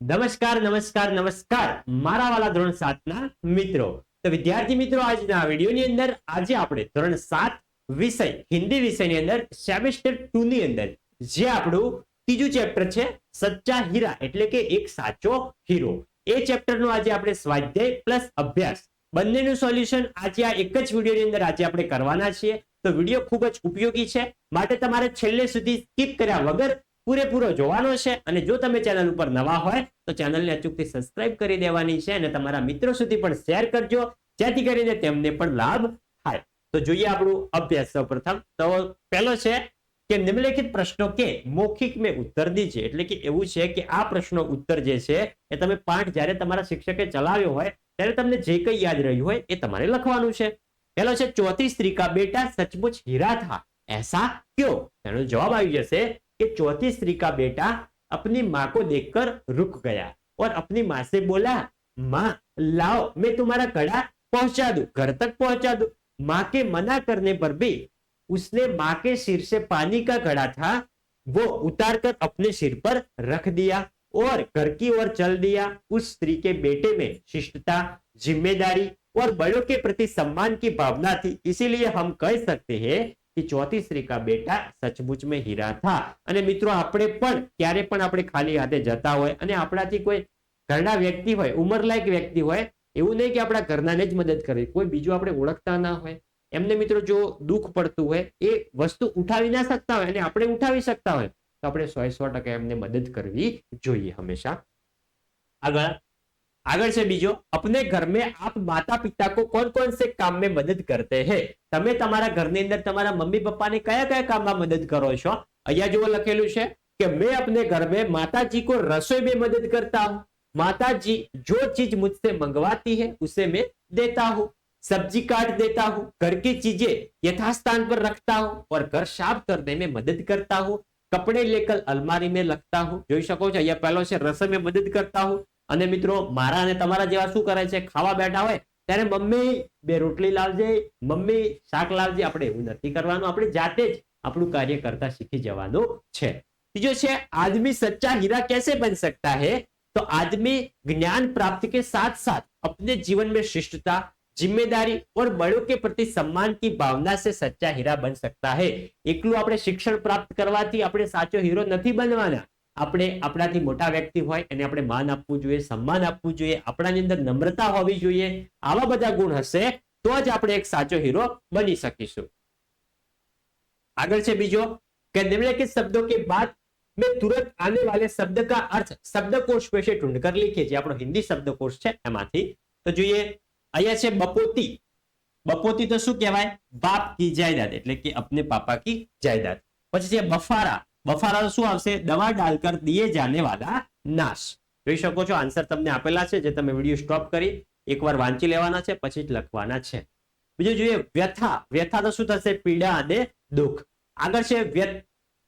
નમસ્કાર નમસ્કાર નમસ્કાર. મારા વાલા ધોરણ સાતના મિત્રો. તો વિદ્યાર્થી મિત્રો, આજના વિડીયોની અંદર આજે આપણે ધોરણ સાત વિષય, હિન્દી વિષયની અંદર, સેમેસ્ટર ટુ ની અંદર, જે આપણું ત્રીજું ચેપ્ટર છે, સચ્ચા હીરા, એટલે કે એક સાચો હીરો. એ ચેપ્ટરનો આજે આપણે સ્વાધ્યાય પ્લસ અભ્યાસ. બંનેનું સોલ્યુશન આજે આ એક જ વિડીયોની અંદર આજે આપણે કરવાના છીએ. તો વીડિયો ખૂબ જ ઉપયોગી છે. માટે તમારે છેલ્લે સુધી સ્કીપ કર્યા વગર પૂરેપૂરો જોવાનો છે અને જો તમે ચેનલ ઉપર નવા હોય તો ચેનલને અચૂકથી સબસ્ક્રાઇબ કરી દેવાની છે અને તમારા મિત્રો સુધી પણ શેર કરજો. જેથી કરીને તેમને પણ લાભ થાય. તો જોઈએ આપણું અભ્યાસ સૌપ્રથમ. તો પહેલો છે કે નિમ્નલિખિત પ્રશ્નો કે મૌખિક મેં ઉત્તર દીજે એટલે કે એવું છે કે આ પ્રશ્નો ઉત્તર જે છે એ તમે પાઠ જ્યારે તમારા શિક્ષકે ચલાવ્યો હોય ત્યારે તમને જે કંઈ યાદ રહ્યું હોય એ તમારે લખવાનું છે. પહેલો છે ચોથી સ્ત્રી કા બેટા સચમુચ હીરા થા. એસા ક્યો? એનો જવાબ આવી જશે कि चौथी स्त्री का बेटा अपनी माँ को देखकर रुक गया और अपनी माँ से बोला, माँ, लाओ, मैं तुम्हारा कड़ा पहुँचा दू, घर तक पहुँचा दू। माँ के मना करने पर भी उसने माँ के सिर से पानी का घड़ा था, वो उतार कर अपने सिर पर रख दिया और घर की ओर चल दिया। उस स्त्री के बेटे में शिष्टता, ज़िम्मेदारी और बड़ों के प्रति सम्मान की भावना थी। इसीलिए हम कह सकते हैं કે ચોથી સ્ત્રી કા બેટા સચમુચ મેં હીરા થા. અને મિત્રો, આપણે પણ, ક્યારે પણ આપણે ખાલી હાથે જતા હોય અને આપણાથી કોઈ ઘરના વ્યક્તિ હોય, ઉંમરલાયક વ્યક્તિ હોય, એવું નહીં કે આપણા ઘરનાને જ મદદ કરે. કોઈ બીજું આપણે ઓળખતા ના હોય. એમને મિત્રો જો દુઃખ પડતું હોય, એ વસ્તુ ઉઠાવી ના શકતા હોય અને આપણે ઉઠાવી શકતા હોય, તો આપણે સો સો ટકા એમને મદદ કરવી જોઈએ હંમેશા. આગળ આગળ છે બીજો अपने घर में आप माता पिता को कौन कौन से काम में मदद करते हैं તમે તમારા ઘરની અંદર તમારા મમ્મી પપ્પાને કયા કયા કામમાં મદદ કરો છો અહીંયા જુઓ લખેલું છે કે મેં अपने घर में माताजी को रसोई में मदद करता हूँ माताजी जो चीज मुझसे मंगवाती है उसे मैं देता हूँ सब्जी काट देता हूँ घर की चीजें यथास्थान पर रखता हूँ और घर साफ करने में मदद करता हूँ कपड़े लेकर अलमारी में रखता हूँ જોઈ શકો છો અહીંયા પહેલો છે રસોઈ में मदद करता हूँ અને મિત્રો મારા અને તમારા જેવા શું કરે છે ખાવા બેઠા હોય ત્યારે મમ્મી બે રોટલી લાવજે મમ્મી શાક લાવજે આપણે એવું નથી કરવાનું આપણે જાતે જ આપણું કાર્ય કરતા શીખી જવાનું છે तीजो છે आदमी सच्चा हीरा कैसे बन सकता है तो आदमी ज्ञान प्राप्ति के साथ साथ अपने जीवन में शिष्टता जिम्मेदारी और बड़ों के प्रति सम्मान की भावना से सच्चा हीरा बन सकता है એકલું આપણે શિક્ષણ પ્રાપ્ત કરવાથી આપણે સાચો હીરો નથી બનવાના આપણે આપણાથી મોટા વ્યક્તિ હોય, એને આપણે માન આપવું જોઈએ, સન્માન આપવું જોઈએ, આપણાની અંદર નમ્રતા હોવી જોઈએ, આવા બધા ગુણ હશે, તો જ આપણે એક સાચો હીરો બની શકીશું. આગળ છે બીજો, કે નિમ્નલિખિત શબ્દો કે બાદ મેં તુરંત આને વાલે શબ્દ કા અર્થ, શબ્દકોશ વિશે ઢૂંઢકર લીખીએ, જે આપણો હિન્દી શબ્દકોશ છે એમાંથી. તો જોઈએ, અહીંયા છે બપોતી. બપોતી તો શું કહેવાય? બાપ કી જાયદાદ, એટલે કે અપને પાપા કી જાયદાદ. પછી છે બફારા. બફારા શું આવશે? દવા ડાલકર દિયે જાને વાલા. નાશ. જોઈ શકો છો, આન્સર તમને આપેલા છે, જે તમે વીડિયો સ્ટોપ કરી, એકવાર વાંચી લેવાના છે, પછી જ લખવાના છે. બીજું જોઈએ, વ્યથા. વ્યથા તો શું થશે? પીડા અને દુઃખ. આગળ છે વ્ય-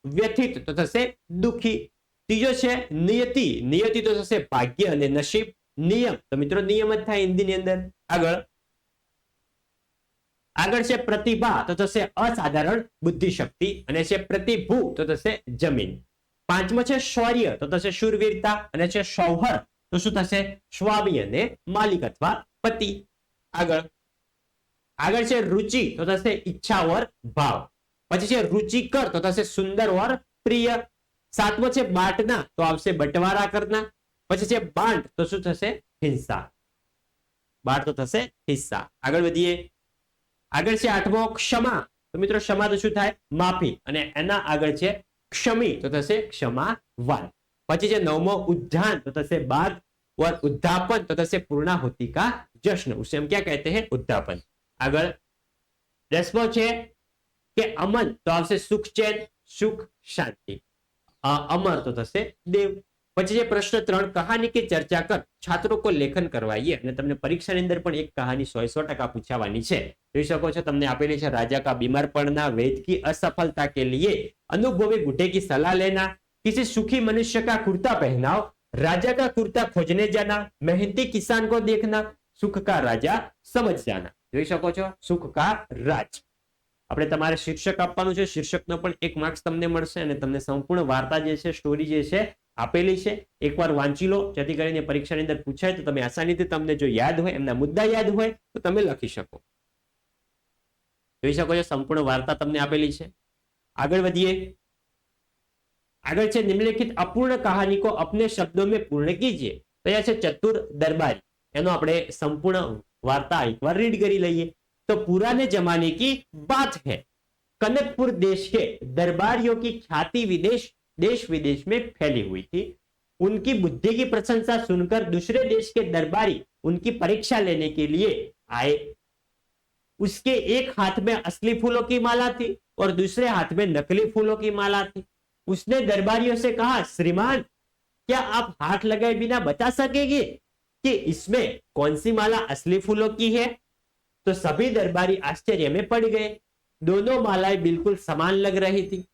વ્યથિત તો થશે દુઃખી. ત્રીજો છે, નિયતિ. નિયતિ તો થશે ભાગ્ય અને નસીબ. નિયમ. તો મિત્રો, નિયમ જ થાય હિન્દીની અંદર. આગળ. આગળ છે પ્રતિભા, તો થશે અસાધારણ બુદ્ધિશક્તિ. અને છે પ્રતિભુ, તો થશે જમીન. પાંચમો છે શૌર્ય, તો થશે શૂરવીરતા. અને છે સૌહર તો શું થશે? સ્વામી અને માલિક અથવા પતિ. આગળ. આગળ છે રુચિ, તો થશે ઈચ્છા ઓર ભાવ. પછી છે રુચિકર, તો થશે સુંદર ઓર પ્રિય. સાતમો છે બાટના, તો આવશે બટવારા કરના. પછી છે બાંટ, તો શું થશે? હિંસા. બાટ, તો થશે હિસ્સા આગળ વધીએ. આગળ છે આઠમો ક્ષમા તો મિત્રો ક્ષમા તો શું થાય માફી અને એના આગળ છે ક્ષમી તો થશે ક્ષમાવાન પછી છે નવમો ઉદ્યાન તો થશે બાગ और उद्यापन तो થશે पूर्णाहुति का जश्न उसे हम क्या कहते हैं उद्यापन આગળ દસમો છે કે અમન તો આવશે સુખ ચેન સુખ શાંતિ અ, અમર તો થશે દેવ પછી છે પ્રશ્ન ત્રણ, કહાની કે ચર્ચા કર? છાત્રો કો લેખન કરવાઈએ. અને તમને પરીક્ષાની અંદર પણ એક કહાની સો સો ટકા પૂછાવાની છે. જોઈ શકો છો, તમને આપેલી છે, રાજા કા બીમારપણના વૈદ કી અસફળતા કે લીએ? અનુભવી ગુટે કી સલાહ લેના? કિસી સુખી મનુષ્ય કા કુર્તા પહેનાવ? રાજા કા કુર્તા ખોજને જાના? મહેનતી કિસાન કો દેખના? સુખ કા રાજા સમજ જાના. જોઈ શકો છો, સુખ કા રાજ. આપણે તમારે શિક્ષક આપવાનું છે. શીર્ષકનો પણ એક માર્ક્સ તમને મળશે અને તમને સંપૂર્ણ વાર્તા જે છે, સ્ટોરી જે છે આપેલી છે એકવાર વાંચી લો જેથી કરીને પરીક્ષાની અંદર પૂછાય તો તમે આસાનીથી તમને જો યાદ હોય એમના મુદ્દા યાદ હોય તો તમે લખી શકો જોઈ શકો છો સંપૂર્ણ વાર્તા તમને આપેલી છે આગળ વધીએ આગળ છે નિમ્નલિખિત અપૂર્ણ કહાની કો અપને શબ્દો में પૂર્ણ કીજીએ તો અહીંયા છે ચતુર દરબારી એનો આપણે સંપૂર્ણ વાર્તા એકવાર રીડ કરી લઈએ तो पुराने जमाने की बात है कनकपुर देश के दरबारियों की ख्याति विदेश देश विदेश में फैली हुई थी। उनकी बुद्धि की प्रशंसा सुनकर दूसरे देश के दरबारी उनकी परीक्षा लेने के लिए आए। उसके एक हाथ में असली फूलों की माला थी और दूसरे हाथ में नकली फूलों की माला थी। उसने दरबारियों से कहा, श्रीमान, क्या आप हाथ लगाए बिना बता सकेंगे कि इसमें कौन सी माला असली फूलों की है? तो सभी दरबारी आश्चर्य में पड़ गए। दोनों मालाएँ बिल्कुल समान लग रही थी।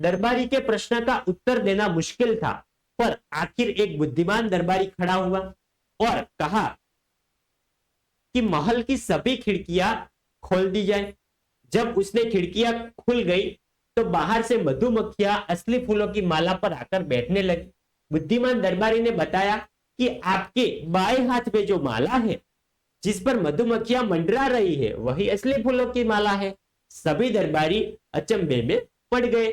दरबारी के प्रश्न का उत्तर देना मुश्किल था, पर आखिर एक बुद्धिमान दरबारी खड़ा हुआ और कहा कि महल की सभी खिड़कियाँ खोल दी जाए। जब उसने खिड़कियाँ खुल गई तो बाहर से मधुमक्खियाँ असली फूलों की माला पर आकर बैठने लगी। बुद्धिमान दरबारी ने बताया कि आपके बाएँ हाथ में जो माला है, जिस पर मधुमक्खियाँ मंडरा रही है, वही असली फूलों की माला है। सभी दरबारी अचंभे में पड़ गए।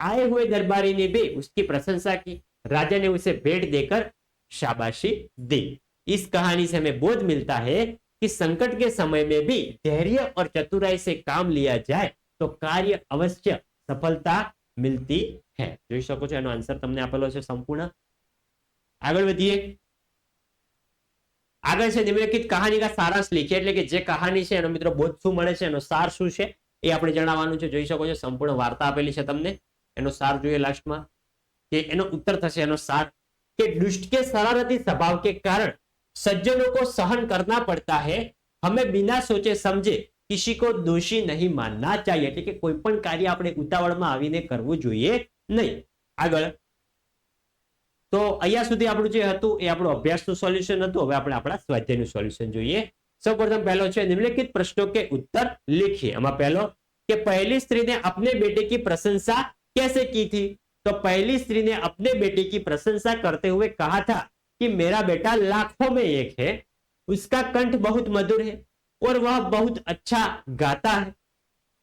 आए हुए दरबारी ने भी उसकी प्रशंसा की राजा ने उसे भेंट देकर शाबाशी दी इस कहानी से हमें बोध मिलता है कि संकट के समय में भी धैर्य और चतुराई से काम लिया जाए तो कार्य अवश्य સફળતા મિલતી હે જોઈ શકો છો એનો આન્સર તમને આપેલો છે સંપૂર્ણ આગળ વધીએ આગળ છે નિમ્નલિખિત કહાની કા સારાંશ લીખીએ એટલે કે જે કહાની છે એનો મિત્રો બોધ શું મળે છે એનો સાર શું છે એ આપણે જણાવવાનું છે જોઈ શકો છો સંપૂર્ણ વાર્તા આપેલી છે તમને એનો સાર જોઈએ લાસ્ટમાં કે એનો ઉત્તર થશે એનો સાર કે દુષ્ટ के शरारती स्वभाव के कारण सज्जनों को सहन करना पड़ता है हमें बिना सोचे समझे किसी को दोषी नहीं मानना चाहिए એટલે કે કોઈ પણ કાર્ય આપણે ઉતાવળમાં આવીને કરવું જોઈએ નહીં આગળ તો અહીંયા સુધી આપણું જે હતું એ આપણું અભ્યાસનું સોલ્યુશન હતું હવે આપણે આપણા સ્વાધ્યાયનું સોલ્યુશન જોઈએ સૌપ્રથમ પહેલો છે નિમ્નલિખિત પ્રશ્નો કે उत्तर लिखिए આમાં પહેલો કે पहली स्त्री ने अपने बेटे की प्रशंसा कैसे की थी तो पहली स्त्री ने अपने बेटे की प्रशंसा करते हुए कहा था कि मेरा बेटा लाखों में एक है उसका कंठ बहुत मधुर है और वह बहुत अच्छा गाता है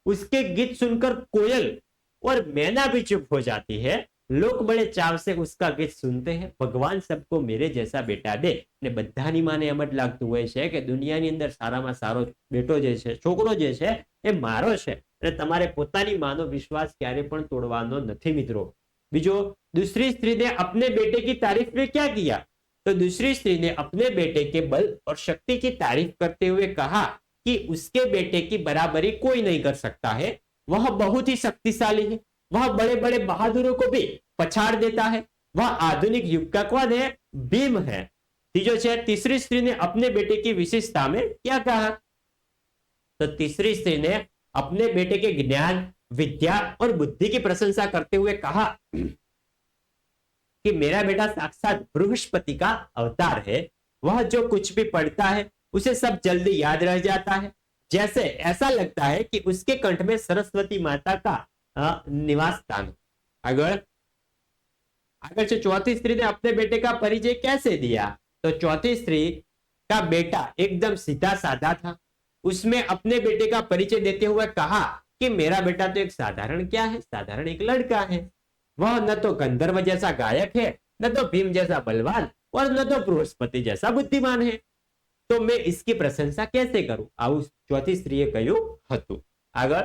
उसके गीत सुनकर कोयल और मैना भी चुप हो जाती है लोग बड़े चाव से उसका गीत सुनते हैं भगवान सबको मेरे जैसा बेटा દે ને બધાની માને એમ જ લાગતું હોય છે કે દુનિયાની અંદર સારામાં સારો બેટો જે છે છોકરો જે છે એ મારો છે અને તમારે પોતાની માનો વિશ્વાસ ક્યારે પણ તોડવાનો નથી મિત્રો બીજો दूसरी स्त्री ने अपने बेटे की तारीफ में क्या किया तो दूसरी स्त्री ने अपने बेटे के बल और शक्ति की तारीफ करते हुए कहा कि उसके बेटे की बराबरी कोई नहीं कर सकता है वह बहुत ही शक्तिशाली है वह बड़े बड़े बहादुरों को भी पछाड़ देता है वह आधुनिक युग का कौन है भीम है तीजो है तीसरी स्त्री ने अपने बेटे की विशेषता में क्या कहा तो तीसरी स्त्री ने अपने बेटे के ज्ञान, विद्या और बुद्धि की प्रशंसा करते हुए कहा कि मेरा बेटा साक्षात बृहस्पति का अवतार है। वह जो कुछ भी पढ़ता है, उसे सब जल्दी याद रह जाता है। जैसे ऐसा लगता है कि उसके कंठ में सरस्वती माता का निवास स्थान। अगर अगर से चौथी स्त्री ने अपने बेटे का परिचय कैसे दिया तो चौथी स्त्री का बेटा एकदम सीधा साधा था। उसमें अपने बेटे का परिचय देते हुए कहा कि मेरा बेटा तो एक साधारण क्या है साधारण एक लड़का है वह न तो गंधर्व जैसा गायक है न तो भीम जैसा बलवान और न तो बृहस्पति जैसा बुद्धिमान है तो मैं इसकी प्रशंसा कैसे करूं આવું ચોથી સ્ત્રીએ કહ્યું હતું આગળ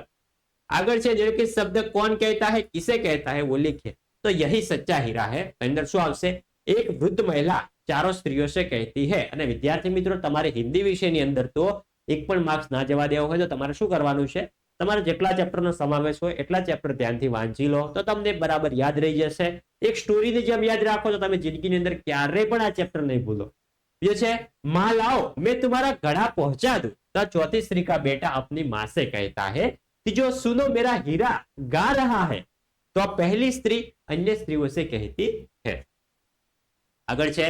આગળ છે જેમ કે શબ્દ કોણ કહેતા है किसे कहता है वो लिखे तो यही सच्चा हीरा है અંદર શું આવશે એક વૃદ્ધ મહિલા ચારો સ્ત્રીઓ से कहती है અને વિદ્યાર્થી મિત્રો તમારે હિન્દી વિષયની અંદર તો એક પણ માર્ક્સ ના જવા દેવો હોય તો તમારે શું કરવાનું છે? તમારે જેટલા ચેપ્ટરનો સમાવેશ હોય એટલા ચેપ્ટર ધ્યાનથી વાંચી લો. તો તમને બરાબર યાદ રહી જશે. એક સ્ટોરીને જેમ યાદ રાખો તો તમે જિંદગીની અંદર ક્યારેય પણ આ ચેપ્ટર નહીં ભૂલો. બીજો છે, માં લાઓ મેં તમારા ઘડા પહોંચા દઉં. તો ચોથી શ્રી કા બેટા આપની માસે કહેતા હે ત્રીજો સુનો મેરા હીરા ગા રહા હે, તો પહેલી સ્ત્રી અન્ય સ્ત્રીઓ સે કહેતી હે. આગળ છે,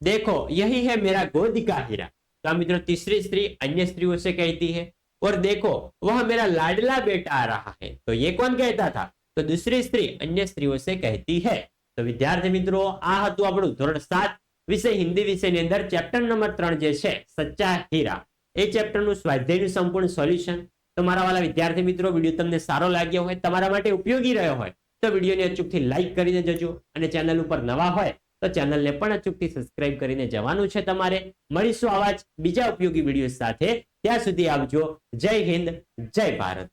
દેખો, યહી હે મેરા ગોદ કા હીરા. तो मित्रों तीसरी स्त्री अन्य स्त्रियों से कहती है और देखो वह मेरा लाडला बेटा आ रहा है तो ये कौन कहता था तो दूसरी स्त्री अन्य स्त्रियों से कहती है તો વિદ્યાર્થી મિત્રો આ હતું આપણું ધોરણ સાત વિષય હિન્દી વિષયની અંદર ચેપ્ટર નંબર ત્રણ જે છે સચ્ચા હીરા એ ચેપ્ટરનું સ્વાધ્યાયનું સંપૂર્ણ સોલ્યુશન તો મારા વાલા વિદ્યાર્થી મિત્રો વિડીયો તમને સારો લાગ્યો હોય તમારા માટે ઉપયોગી રહ્યો હોય તો વિડીયોને અચૂકથી લાઈક કરીને જજો અને ચેનલ ઉપર નવા હોય તો ચેનલને પણ અચૂકથી સબસ્ક્રાઇબ કરીને જવાનું છે તમારે. મળીશું આવા જ બીજા ઉપયોગી વીડિયો સાથે. ત્યાં સુધી આવજો. જય હિન્દ. જય ભારત.